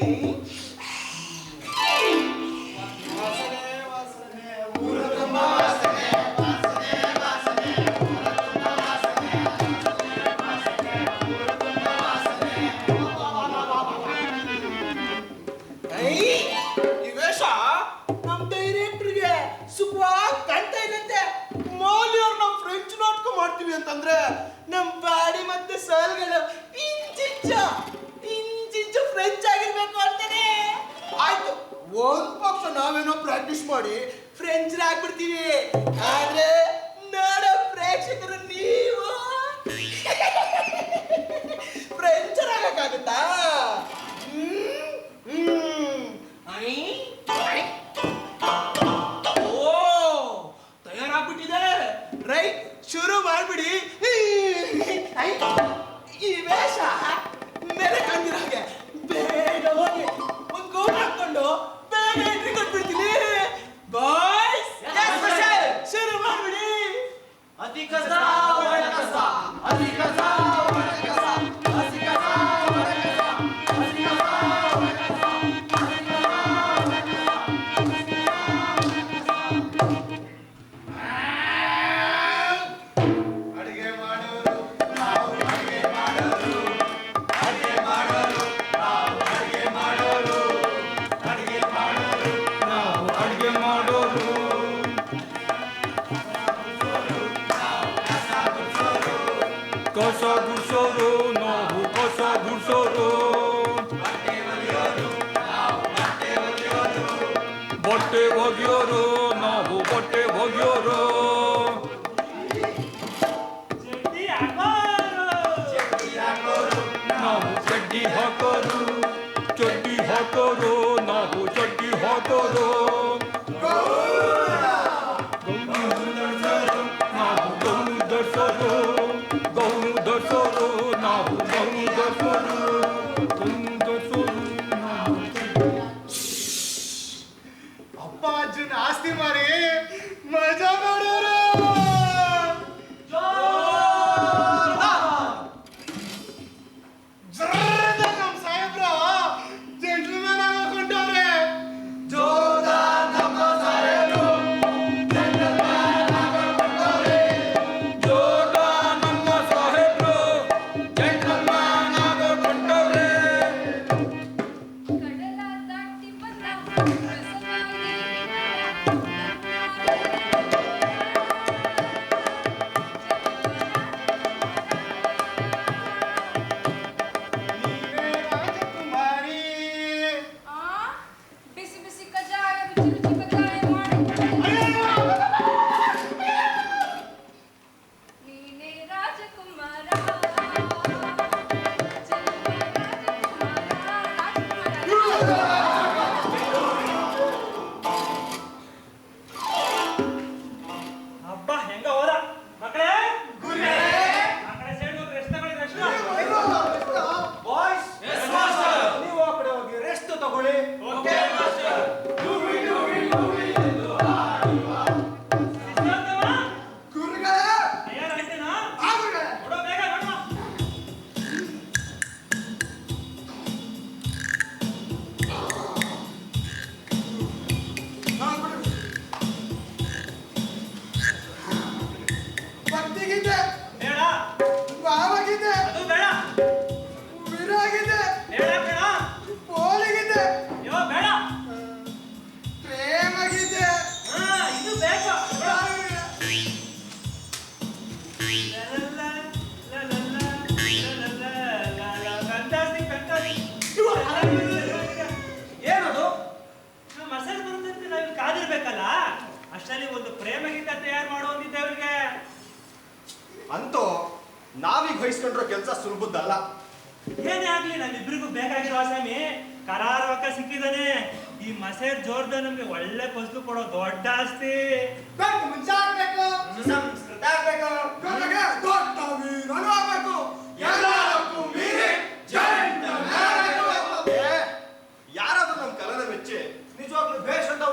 通。ಜಾಸ್ತಿ. Bait ಮುಂಚೆ ಆಗ್ಬೇಕು. ಸುಸಂಸ್ಕೃತ ಆಗ್ಬೇಕು. ಜೊತೆಗೆ ದೊಡ್ಡ ವೀರನು ಆಗ್ಬೇಕು. ಎಲ್ಲದಕ್ಕೂ ಮೀರಿ ಜಯಂತ ಯಾರಾದ್ರೂ ನಮ್ಮ ಕಲನ ಮೆಚ್ಚಿ ನಿಜವಾಗ್ಲೂ ಭೇಷ್ ಅಂತ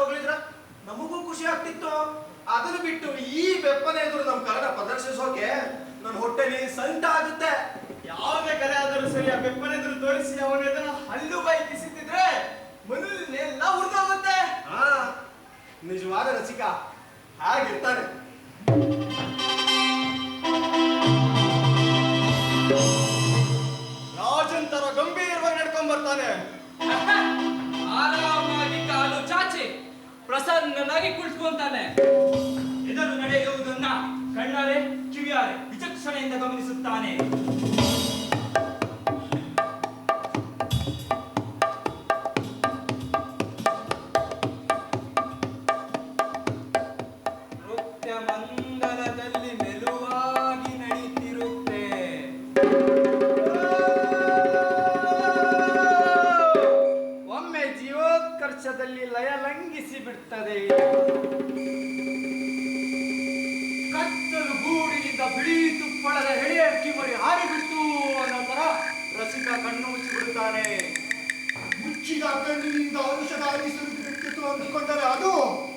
ನಮಗೂ ಖುಷಿ ಆಗ್ತಿತ್ತು. ಅದನ್ನು ಬಿಟ್ಟು ಈ ಬೆಪ್ಪನ ಎದುರು ನಮ್ಮ ಕನ್ನಡ ಪ್ರದರ್ಶಿಸೋಕೆ ನನ್ನ ಹೊಟ್ಟೆಲಿ ಸಂತ ಆಗುತ್ತೆ. ಯಾವುದೇ ಕಲೆ ಆದರೂ ಸರಿ ಆ ಬೆಪ್ಪನ ಎದುರು ತೋರಿಸಿ ಅವನ ಹಲ್ಲು ಬೈಕಿಸಿದ್ರೆ ಮನಸ್ಸಿನೆಲ್ಲ ಉರಿದೋಗುತ್ತೆ ಆ ನಿಜವಾದ ರಸಿಕ. ಹಾಗಿರ್ತಾನೆ. ರಾಜನ್ ತರ ಗಂಭೀರವಾಗಿ ನಡ್ಕೊಂಡ್ ಬರ್ತಾನೆ. ಆರಾಮಾಗಿ ಕಾಲು ಚಾಚಿ, ಪ್ರಸನ್ನನಾಗಿ ಕುಳಿತುಕೊಂತಾನೆ. ಇದನ್ನು ನಡೆಯುವುದನ್ನ ಕಣ್ಣಾರೆ, ಕಿವಿಯಾರೆ ವಿಚಕ್ಷಣೆಯಿಂದ ಗಮನಿಸುತ್ತಾನೆ. ರಸಿಕ ಕಣ್ಣು ಮುಚ್ಚಿಬಿಡುತ್ತಾನೆ ಮುಚ್ಚಿದ ಕಣ್ಣಿನಿಂದ ಔಷಧ ಬಿಟ್ಟಿತು ಅಂದುಕೊಂಡರೆ ಅದು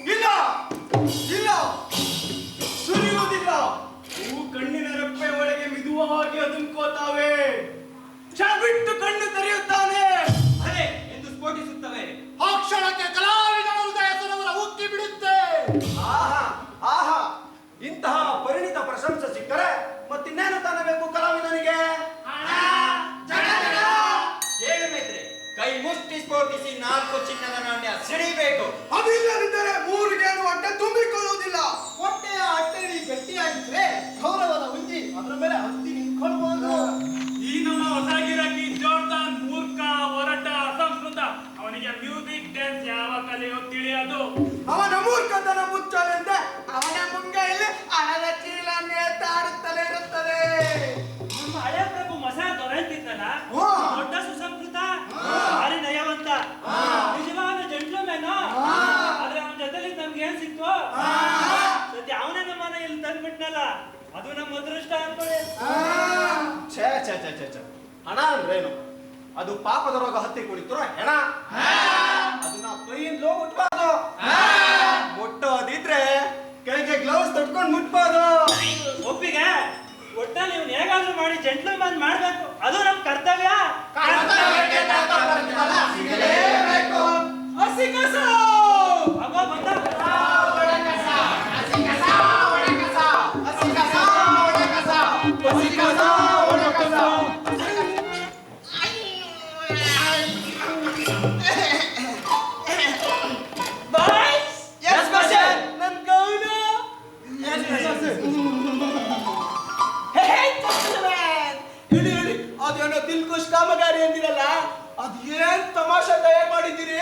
ಇಲ್ಲ! ಇಲ್ಲ! ಸುರಿಯುವುದಿಲ್ಲ! ಹೂ ಕಣ್ಣಿನ ರೆಪ್ಪೆ ಒಳಗೆ ಮಿದುವಾಗಿ ಅದುಮ್ಕೋತಾವೆ ಕ್ಷಣ ಬಿಟ್ಟು ಕಣ್ಣು ತೆರೆಯುತ್ತಾನೆ. ಅರೆ ಎಂದು ಸ್ಫೋಟಿಸುತ್ತವೆ. ಆ ಕ್ಷಣಕ್ಕೆ ಕಲಾವಿದನ ಹೃದಯ ಸರೋವರ ಉಕ್ಕಿ ಬಿಡುತ್ತೆ. ಆಹಾ ಆಹಾ. ಇಂತಹ ಪರಿಣಿತ ಪ್ರಶಂಸೆ ಸಿಕ್ಕರೆ ಮತ್ತಿನ್ನೇನು ತಾನೇ ಬೇಕು ಕಲಾವಿದನಿಗೆ? ನಾಲ್ಕು ಚಿನ್ನದ ನಾಣ್ಯ ಸಿಡಿಬೇಕು. ಹಣ ಅಂದ್ರೇನು? ಅದು ಪಾಪದ ರೋಗ ಹತ್ತಿ ಕುಳಿತಿರೋ ಹೆಣ? ಅದನ್ನ ಕೈಯಿಂದಲೂ ಮುಟ್ಬಾರ್ದು ಮುಟ್ಟೋದಿದ್ರೆ ಕೈಗೆ ಗ್ಲೌಸ್ ತೊಟ್ಕೊಂಡು ಮುಟ್ಬಾರ್ದು. ಒಪ್ಪಿಗೆ? ಒಟ್ಟಲ್ಲಿ ಇವ್ನು ಹೇಗಾದ್ರೂ ಮಾಡಿ ಜಂಟ್ಲ್ಮನ್ ಮಾಡ್ಬೇಕು. ಅದು ನಮ್ ಕರ್ತವ್ಯ. ಅಗೋ ಕಾಮಗಾರಿ ಅಂದಿರಲ್ಲ? ಅದೇನ್ ತಮಾಷೆ ತಯಾರು ಮಾಡಿದ್ದೀರಿ?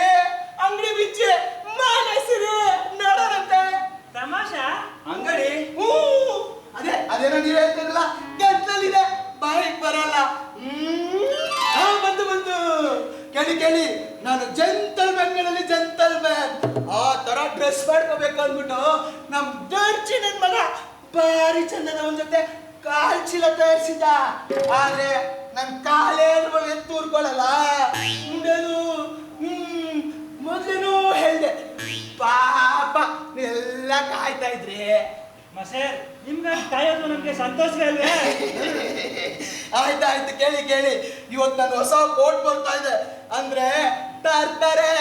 ಅಂಗಡಿ ಬಿಚ್ಚಿ ಮಾನಸಿರಿ ನೋಡೋರಂತೆ. ತಮಾಷಾ? ಅಂಗಡಿ? ಹ್ಞೂ. ಅದೇ ಅದೇನೋ ನೀವು ಹೇಳ್ತಿರಲ್ಲ ಗಂಟ್ಲಲ್ಲಿದೆ. ಬಾಯಿಗೆ ಬರಲ್ಲ. ಹ್ಮ್. ಬಂದು ಬಂತು ಬಂತು ಕೇಳಿ ಕೇಳಿ. ನಾನು ಜಂತಲ್ ಮ್ಯಾನ್ಗಳಲ್ಲಿ ಜಂತಲ್ ಮ್ಯಾನ್ ಆ ತರ ಡ್ರೆಸ್ ಮಾಡ್ಕೋಬೇಕು ಅಂದ್ಬಿಟ್ಟು ನಮ್ ದರ್ಜಿ ನನ್ ಮಗ ಭಾರಿ ಚಂದದ ಒಂದ್ ಜೊತೆ. ಕಾಲ್ ಚೀಲ ತಯಾರಿಸಿದ್ದ. ಆದ್ರೆ ನನ್ ಕಾಲೇ ತೂರ್ಕೊಳ್ಳಲ್ಲ ಮುಂದೇನು ಹ್ಮ್ ಮೊದ್ಲೇನು ಹೇಳ್ದೆ. ಪಾಪ ಎಲ್ಲ ಕಾಯ್ತಾ ಇದ್ರಿ. ಮಸೇರ್ ನಿಮ್ಗ ಕಾಯೋದು ನಮ್ಗೆ ಸಂತೋಷ ಅಲ್ವೇ? ಆಯ್ತಾಯ್ತು ಕೇಳಿ ಕೇಳಿ. ಇವತ್ತು ನಾನು ಹೊಸ ಕೋಟ್ ಬರ್ತಾ ಇದೆ. ಅಂದ್ರೆ ತರ್ತಾರೆ.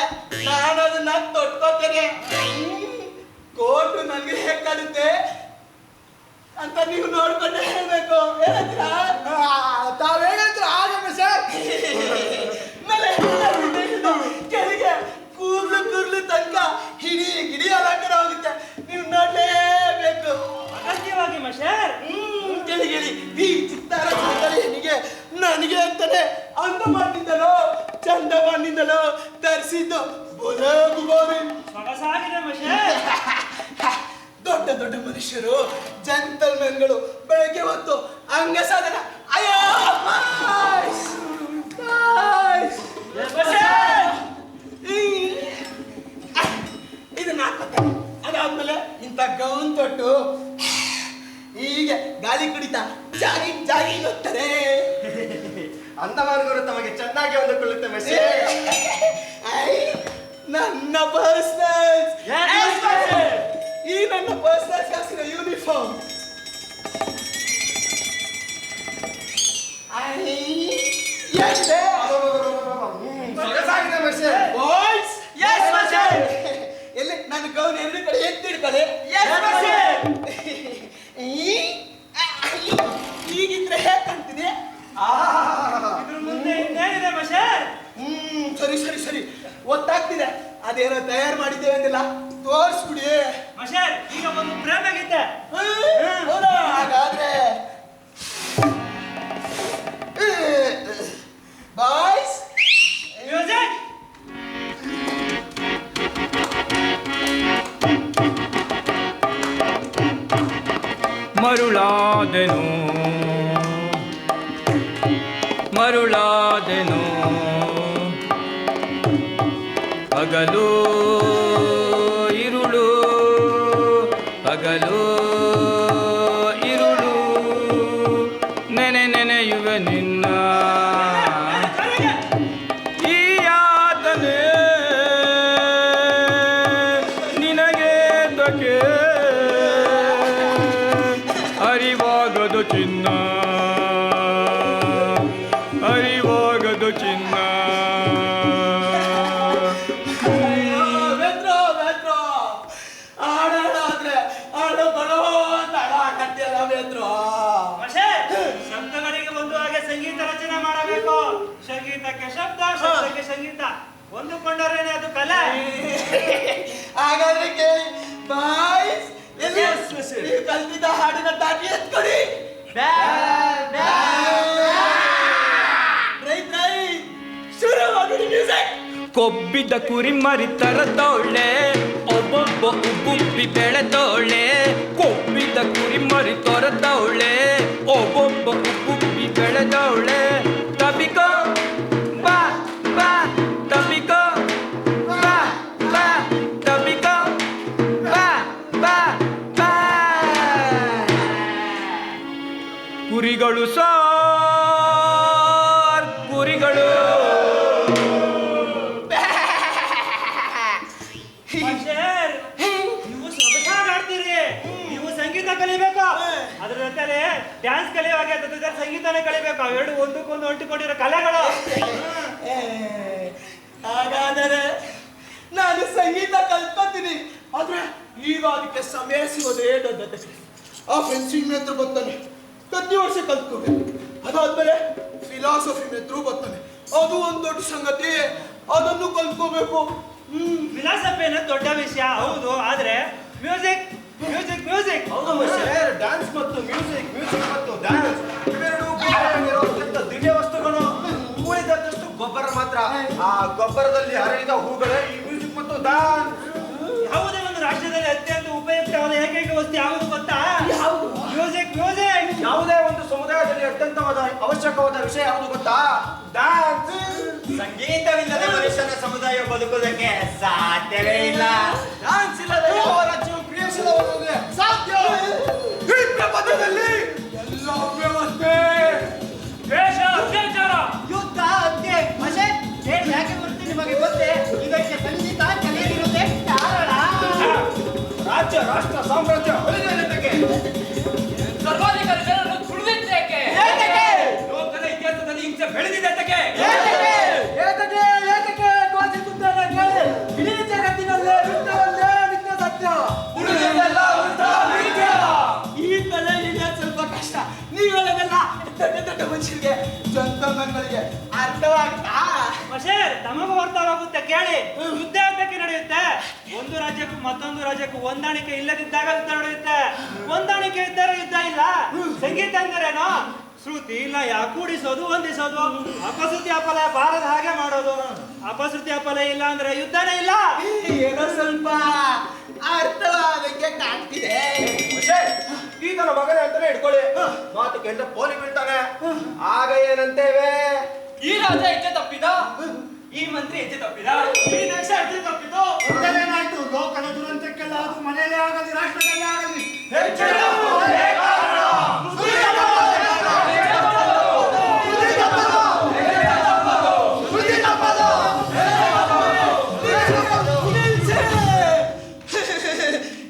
ನಾನು ಅದನ್ನ ತೊಟ್ಕೋತೇನೆ ಕೋಟು ನನ್ಗೆ ಹೇಗ್ ಕಾಣುತ್ತೆ? ಅಂತ ನೀವು ನೋಡ್ಕೊಂಡೇ ಹೇಳ್ಬೇಕು ಏನಂತೀರಾ? ತಾವ್ ಹೇಳಿದ್ರು ಆಗಮ್ಮ ಸರ್. ಮೇಲೆ ಕೆಳಗೆ ಕೂರ್ಲು ಕೂರ್ಲು ತನಕ ಹಿಡಿ ಗಿಡಿ ಅಲಂಕಾರ ಹೋಗುತ್ತೆ ನೀವು ನೋಡ್ಲೇಬೇಕು. ಅಗತ್ಯವಾಗಿ ಮಶರ್ ಹ್ಮ್, ಕೇಳಿ ಕೇಳಿ. ಈ ಚಿತ್ತಾರ ಹೆಣ್ಣಿಗೆ ನನಗೆ ಅಂತಾನೆ ಅಂದ ಮಾಡಿದ್ದಲೋ ಚಂದಮಾನಿಂದಲೋ ತರಿಸಿದ್ದು. ಬುಧಗುಬೋರಿ ಸೊಗಸಾಗಿದೆ ಮಶೇರ್ ದೊಡ್ಡ ದೊಡ್ಡ ಮನುಷ್ಯರು ಜಂತಲ್ಮೆನ್ಗಳು ಬೆಳಗ್ಗೆ ಹೊತ್ತು ಅಂಗ ಸಾಧನ ಅಯ್ಯೋ ಇದನ್ನ ಅದಾದ್ಮೇಲೆ ಇಂಥ ಗೌನ್ ತೊಟ್ಟು ಹೀಗೆ ಗಾಳಿ ಕುಡಿತಾ ಜಾಗಿ ಜಾಗಿ ಹೋಗ್ತಾರೆ ಅಂದಮಾನವರು ತಮಗೆ ಚೆನ್ನಾಗಿ ಒಂದು ಕೊಳ್ಳುತ್ತೆ ಐ, ನನ್ನ ಪರ್ಸನಲ್ಸ್ Yes, master. ಈ ನನ್ನ ಪರ್ಸನಲ್ಸ್ ಹಾಕಿರೋ ಯೂನಿಫಾರ್ಮ್ ಎಂದೆ ಸೊಗಸಾಗಿದೆ ಮೆಸ್ಸಿ ಬಾಯ್ಸ್ Yes, sir. ಎಲ್ಲಿ? ನನ್ನ ಗೌನ್ ಎದುರು ಕಡೆ ಎತ್ತಿಡ್ಕೊಳ್ಳಿ Yes. ಈಗಿದ್ರೆ ಇದ್ರ ಮುಂದೆ ಇನ್ನೇನಿದೆ ಮಶೇರ್ ಹ್ಮ್ ಸರಿ ಸರಿ ಸರಿ. ಗೊತ್ತಾಗ್ತಿದೆ ಅದೇನೋ ತಯಾರು ಮಾಡಿದ್ದೇವೆ ಅಂದಿಲ್ಲ. torço por mas é, fica no prêmio, Guité. Bora! Agora é. Mas... Music! Marulade no Marulade no Pagador ಶಬ್ದಗಳಿಗೆ ಅರಿವಾಗದು ಹಾಗೆ ಸಂಗೀತ ರಚನೆ ಮಾಡಬೇಕು. ಸಂಗೀತಕ್ಕೆ ಶಬ್ದ ಶಬ್ದಕ್ಕೆ ಸಂಗೀತ. ಹೊಂದಿಕೊಂಡರೇನೆ ಅದು ಕಲೆ. ಹಾಗಾದ್ರೆ ಬಾಯ್ಸ್ ಕಲ್ತಿದ್ದ ಹಾಡಿನ ದಾಟಿ ಎತ್ಕೊಡಿ. ಕೊಬ್ಬಿದ ಕುರಿ ಮರಿ ತರದವಳೆ ಒಬ್ಬೊಬ್ಬ ಉಬ್ಬುಬ್ಬಿ ಬೆಳೆದವಳೆ ಕಲಿಬೇಕು ಅವೆರಡು ಒಂದಕ್ಕೊಂದು ಅಂಟಿಕೊಂಡಿರೋ ಕಲೆಗಳು. ಏ, ಹಾಗಾದರೆ ನಾನು ಸಂಗೀತ ಕಲ್ತ್ಕೊತೀನಿ ಆದ್ರೆ ಈಗ ಅದಕ್ಕೆ ಸಮಯ ಸಿಗೋದೇ ದೊಡ್ಡದು ಆ ಫೆನ್ಸಿಂಗ್ ಮೇತ್ರ ಬರ್ತಾನೆ. ಪ್ರತಿ ವರ್ಷ ಕಲ್ತ್ಕೋಬೇಕು. ಅದಾದ್ಮೇಲೆ ಫಿಲಾಸಫಿ ಮೇತ್ರು ಬರ್ತಾನೆ. ಅದು ಒಂದು ದೊಡ್ಡ ಸಂಗತಿ. ಅದನ್ನು ಕಲ್ತ್ಕೋಬೇಕು. ಹ್ಮ್. ಫಿಲಾಸಫಿ ಅನ್ನೋದು ದೊಡ್ಡ ವಿಷಯ ಹೌದು. ಆದ್ರೆ ಮ್ಯೂಸಿಕ್ ಮ್ಯೂಸಿಕ್ ಮ್ಯೂಸಿಕ್ ಹೌದು ಡ್ಯಾನ್ಸ್ ಮತ್ತು ಮ್ಯೂಸಿಕ್ ಮ್ಯೂಸಿಕ್ ಮತ್ತು ಡ್ಯಾನ್ಸ್ ಅತ್ಯಂತ ದಿವ್ಯ ವಸ್ತುಗಳು ಉಳಿದಷ್ಟು ಗೊಬ್ಬರ ಮಾತ್ರ. ಆ ಗೊಬ್ಬರದಲ್ಲಿ ಹರಿದ ಹೂಗಳೇ ಈ ಮ್ಯೂಸಿಕ್ ಮತ್ತು ಡ್ಯಾನ್ಸ್. ಯಾವುದೇ ಒಂದು ರಾಜ್ಯದಲ್ಲಿ ಅತ್ಯಂತ ಉಪಯುಕ್ತವಾದ ಏಕೈಕ ವಸ್ತು ಯಾವುದು ಗೊತ್ತಾ? Music music. ಯಾವುದೇ ಒಂದು ಸಮುದಾಯದಲ್ಲಿ ಅತ್ಯಂತವಾದ ಅವಶ್ಯಕವಾದ ವಿಷಯ ಯಾವುದು ಗೊತ್ತಾ? ಡ್ಯಾನ್ಸ್. ಸಂಗೀತವಿಲ್ಲದೆ ಮನುಷ್ಯನ ಸಮುದಾಯ ಬದುಕುವುದಕ್ಕೆ ಸಾಧ್ಯವೇ ಇಲ್ಲ. ಡ್ಯಾನ್ಸ್ ಇಲ್ಲದೆ ಯಾವ ರಾಜ್ಯವು ಕ್ರಿಯಾಶೀಲವಾಗುವುದೇ ಸಾಧ್ಯ? ಈ ಪ್ರಪಂಚದಲ್ಲಿ ಎಲ್ಲ ರಾಷ್ಟ್ರ ಸಾಮ್ರಾಜ್ಯ ಹೊಲಿದಕ್ಕೆ ಸರ್ವಾಧಿಕಾರಿ ಜನರನ್ನು ತುಳಿದಿದ್ದೇಕೆ? ಲೋಕದ ಇತಿಹಾಸದಲ್ಲಿ ಹಿಂಸೆ ಬೆಳೆದಿದ್ದಕ್ಕೆ ಏತಕ್ಕೆ? ಏತಕ್ಕೆ? ಏತಕ್ಕೆ? ಘೋಷಿಸುತ್ತೇನೆ ಕೇಳಿ. ಇಡೀ ಜಗತ್ತಿನಲ್ಲೇ ವಿಷ್ಣುವಲ್ಲೇ ನಿತ್ಯ ಸತ್ಯ. ಉಳಿದೆಲ್ಲ ಉಲ್ಟ ಮಿಥ್ಯ. ಈ ತಲೆ ಹಿಡಿಯೋದು ಸ್ವಲ್ಪ ಕಷ್ಟ. ನೀವು ಹೇಳೋದೆಲ್ಲ ದೊಡ್ಡ ದೊಡ್ಡ ಮನುಷ್ಯರಿಗೆ ಜಂತಮನ್ಗಳಿಗೆ ಅರ್ಥವಾಗ್ತಾ ಮಶೇರ್ ತಮಗೂ ಅರ್ಥವಾಗುತ್ತೆ ಕೇಳಿ. ಯುದ್ಧ ಯಾತಕ್ಕೆ ನಡೆಯುತ್ತೆ? ಒಂದು ರಾಜ್ಯಕ್ಕೂ ಮತ್ತೊಂದು ರಾಜ್ಯಕ್ಕೂ ಹೊಂದಾಣಿಕೆ ಇಲ್ಲದಿದ್ದಾಗ ಯುದ್ಧ ನಡೆಯುತ್ತೆ. ಹೊಂದಾಣಿಕೆ ಇದ್ದರೆ ಯುದ್ಧ ಇಲ್ಲ. ಸಂಗೀತ ಅಂದರೇನು? ಶ್ರುತಿ ಲಯ ಕೂಡಿಸೋದು ಹೊಂದಿಸೋದು. ಅಪಶ್ರುತಿ ಅಪಲಯ ಬಾರದ ಹಾಗೆ ಮಾಡೋದು. ಅಪಶ್ರುತಿ ಅಪಲಯ ಇಲ್ಲ ಅಂದ್ರೆ ಯುದ್ಧನೇ ಇಲ್ಲ. ಏನೋ ಸ್ವಲ್ಪ ಅರ್ಥವಾಗಕ್ಕೆ ಕಾಣ್ತಿದೆ. ಈ ಈತನ ಮಗನೇ ಅಂತಾನೆ ಇಟ್ಕೊಳ್ಳಿ ಮಾತು ಕೇಳಿದ್ರೆ ಪೋಲಿ ಬೀಳ್ತಾನೆ. ಆಗ ಏನಂತೇವೆ? ಈ ರಾಜ ತಪ್ಪಿದ? ಈ ಮಂತ್ರಿ ಹೆಜ್ಜೆ ತಪ್ಪಿದ? ಈ ದೇಶ ಹೆಜ್ಜೆ ತಪ್ಪಿತು. ಏನಾಯ್ತು ಲೋಕದ ದುರಂತಕ್ಕೆಲ್ಲ ಅದು ಮನೆಯಲ್ಲೇ ಆಗಲಿ ರಾಷ್ಟ್ರದಲ್ಲೇ ಆಗಲಿ.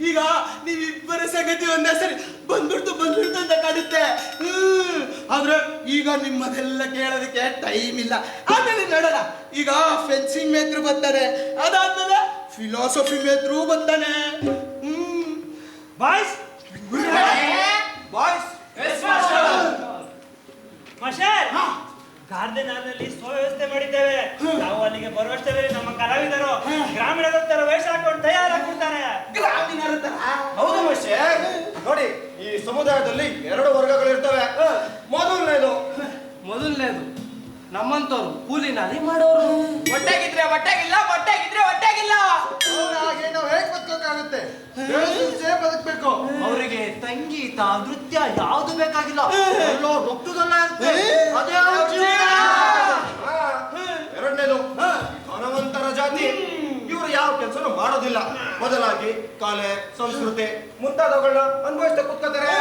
ಈಗ ನೀವಿಬ್ಬರ ಸಂಗತಿ ಒಂದೇ ಸರಿ ಬಂದ್ಬಿಡ್ತು ಬಂದ್ಬಿಡ್ತು ಅಂತ ಕಾಣುತ್ತೆ. ಹ್ಮ್. ಆದ್ರೆ ಈಗ ನಿಮ್ಮದೆಲ್ಲ ಕೇಳೋದಕ್ಕೆ ಟೈಮ್ ಇಲ್ಲ. ಆಮೇಲೆ ನೋಡೋಣ. ಈಗ ಫೆನ್ಸಿಂಗ್ ಮೇತ್ರು ಬರ್ತಾರೆ ಅದಾದ್ಮೇಲೆ ಫಿಲಾಸಫಿ ಮೇತ್ರು ಬರ್ತಾನೆ. ಹ್ಮ್. ಬಾಯ್ಸ್ ಬಾಯ್ಸ್ ಮಶೇರ್ ಗಾರ್ಡನ್ನಲ್ಲಿ ಸುವ್ಯವಸ್ಥೆ ಮಾಡಿದ್ದೇವೆ. ನಾವು ಅಲ್ಲಿಗೆ ಬರುವಷ್ಟರಲ್ಲಿ ನಮ್ಮ ಕಲಾವಿದರು. ಗ್ರಾಮೀಣದ ತರ ವೇಷ ಹಾಕೊಂಡು ತಯಾರಾಗ್ಬಿಡ್ತಾರೆ. ಗ್ರಾಮೀಣರ ತರ ಹೌದು ಮನುಷ್ಯ ನೋಡಿ ಈ ಸಮುದಾಯದಲ್ಲಿ ಎರಡು ಇಲ್ಲ ಅದೇ ಮಾಡೋರು. ಒಟ್ಟಾಗಿದ್ರೆ ಒಟ್ಟಾಗಿಲ್ಲ ಒಟ್ಟಾಗಿದ್ರೆ ಒಟ್ಟಾಗಿಲ್ಲ ಅವರಿಗೆ ತಂಗೀತ ನೃತ್ಯ ಯಾವ್ದು ಬೇಕಾಗಿಲ್ಲ. ಎಲ್ಲೋ ರೊಕ್ಕದಲ್ಲ ಇರುತ್ತೆ. ಅದೇ ಎರಡನೇದು ಧನವಂತರ ಜಾತಿ. ಇವರು ಯಾವ ಕೆಲಸನೂ ಮಾಡೋದಿಲ್ಲ. ಬದಲಾಗಿ ಕಲೆ ಸಂಸ್ಕೃತಿ ಮುಂತಾದವುಗಳನ್ನ ಅನುಭವಿಸ್ತಾ ಕೂತ್ಕೋತಾರೆ.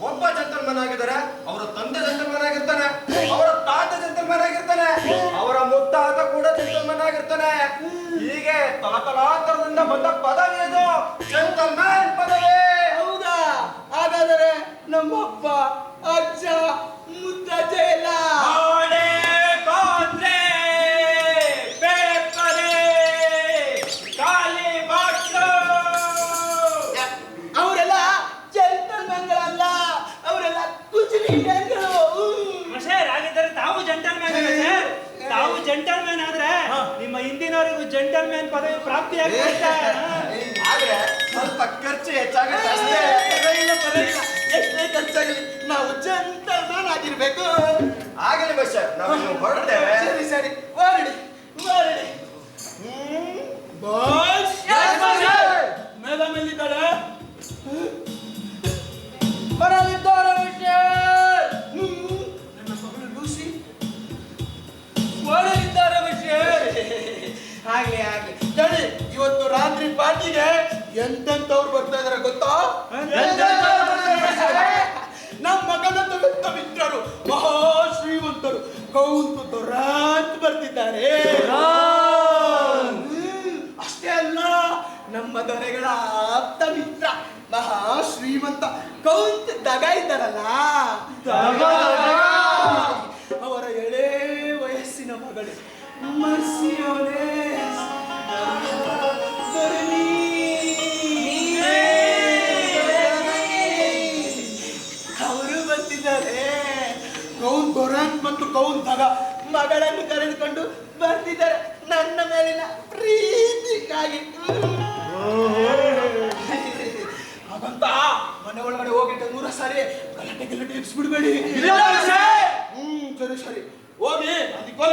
ಒಬ್ಬ ಜಂತಲ್ಮನ್ ಆಗಿದ್ದಾರೆ ಅವರ ತಂದೆ ಜಂತಲ್ಮನ್ ಆಗಿರ್ತಾನೆ ಅವರ ತಾತ ಜಂತಲ್ಮನ್ ಆಗಿರ್ತಾನೆ ಅವರ ಮುತ್ತಾತ ಕೂಡ ಜಂತಲ್ಮನ್ ಆಗಿರ್ತಾನೆ. ಹೀಗೆ ತಲತಲಾಂತರದಿಂದ ಬಂದ ಪದವಿ ಇದು ಪದವೇ ಪದವಿ. ಹೌದಾ? ಹಾಗಾದರೆ ನಮ್ಮಪ್ಪ ಅಜ್ಜ ಮುತ್ತಜ್ಜ ಎಲ್ಲ. ತಾವು ಜಂಟಲ್ಮ್ಯಾನ್ ಆದ್ರೆ ನಿಮ್ಮ ಹಿಂದಿನವರಿಗೂ ಜಂಟಲ್ಮ್ಯಾನ್ ಪದವಿ ಪ್ರಾಪ್ತಿಯಾಗುತ್ತೆ ಆದ್ರೆ ಸ್ವಲ್ಪ ಖರ್ಚು ಹೆಚ್ಚಾಗುತ್ತೆ ಅಷ್ಟೇ. ಇಲ್ಲ ಪರವಾಗಿಲ್ಲ. ಎಷ್ಟೇ ಖರ್ಚಾಗಲಿ ನಾವು ಜಂಟಲ್ಮನ್ ಆಗಿರ್ಬೇಕು. ಆಗಲಿ ಬಸ್ ನಾವು ಹೊರಡ್ತೇವೆ. ಸರಿ ಸರಿ. ಹೊರಡಿ ಹೊರಡಿ. ಬಾಸ್ ಮೇಡಮ್ ಎಲ್ಲಿದ್ದಾಳೆ ಬರಲಿದ್ದಾರೆ ಒಳಗಿದ್ದಾರೆ ವಿಷಯ ಆಗ್ಲಿ ಆಗ್ಲಿ. ಹೇಳಿ ಇವತ್ತು ರಾತ್ರಿ ಪಾರ್ಟಿಗೆ ಎಂತೆಂತವ್ರು ಬರ್ತಾ ಇದಾರೆ ಗೊತ್ತಾ? ನಮ್ಮ ಮಗನ ತಗುತ್ತ ಮಿತ್ರರು? ಮಹಾ ಶ್ರೀಮಂತರು. ಕೌಂತು ದೊರಾತ್ ಬರ್ತಿದ್ದಾರೆ. ಅಷ್ಟೇ ಅಲ್ಲ ನಮ್ಮ ದೊರೆಗಳ ಆಪ್ತ ಮಿತ್ರ ಮಹಾ ಶ್ರೀಮಂತ ಕೌಂತ್ ದಗ ಇದ್ದಾರಲ್ಲ. ಅವರ ಕೌನ್ ದೊರಾನ್ ಮತ್ತು ಕೌನ್ ದಗ ಮಗಳನ್ನು ಕರೆದುಕೊಂಡು ಬರ್ತಿದ್ದಾರೆ ನನ್ನ ಮೇಲಿನ ಪ್ರೀತಿಗಾಗಿ. ಹಾಗಂತ ಮನೆ ಒಳಗಡೆ ಹೋಗಿಟ್ಟು ನೂರ ಸಾರಿ ಗಲಾಟೆ ಗಲಾಟೆ ಎಬ್ಸ್ಬಿಡ್ಬೇಡಿ. ಹ್ಮ್ ಸರಿ ಸರಿ. ಹೋಗಿ ಅದಕ್ಕೆ ಬರ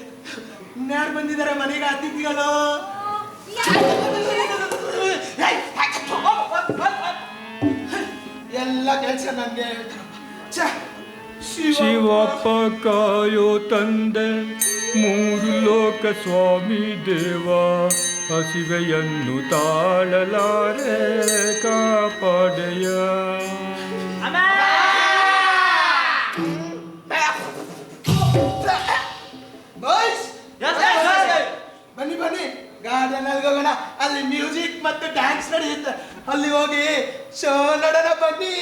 ಇನ್ಯಾರು ಬಂದಿದ್ದಾರೆ ಮನೆಗೆ ಅತಿಥಿಗಳು? ಎಲ್ಲ ಕೆಲಸ ನನಗೆ ಶಿವಪ್ಪ ಕಾಯೋ ತಂದೆ, ಮೂರು ಲೋಕ ಸ್ವಾಮಿ ದೇವ, ಹಸಿವೆಯನ್ನು ತಾಳಲಾರೆ ಕಾಪಾಡೆಯ. ಬನ್ನಿ ಬನ್ನಿ. ಗಾರ್ಡನ್ ಅಲ್ಲಿ ಹೋಗೋಣ ಅಲ್ಲಿ ಮ್ಯೂಸಿಕ್ ಮತ್ತು ಡ್ಯಾನ್ಸ್ ನಡೆಯುತ್ತೆ. ಅಲ್ಲಿ ಹೋಗಿ ಶೋ ನೋಡೋಣ ಬನ್ನಿ.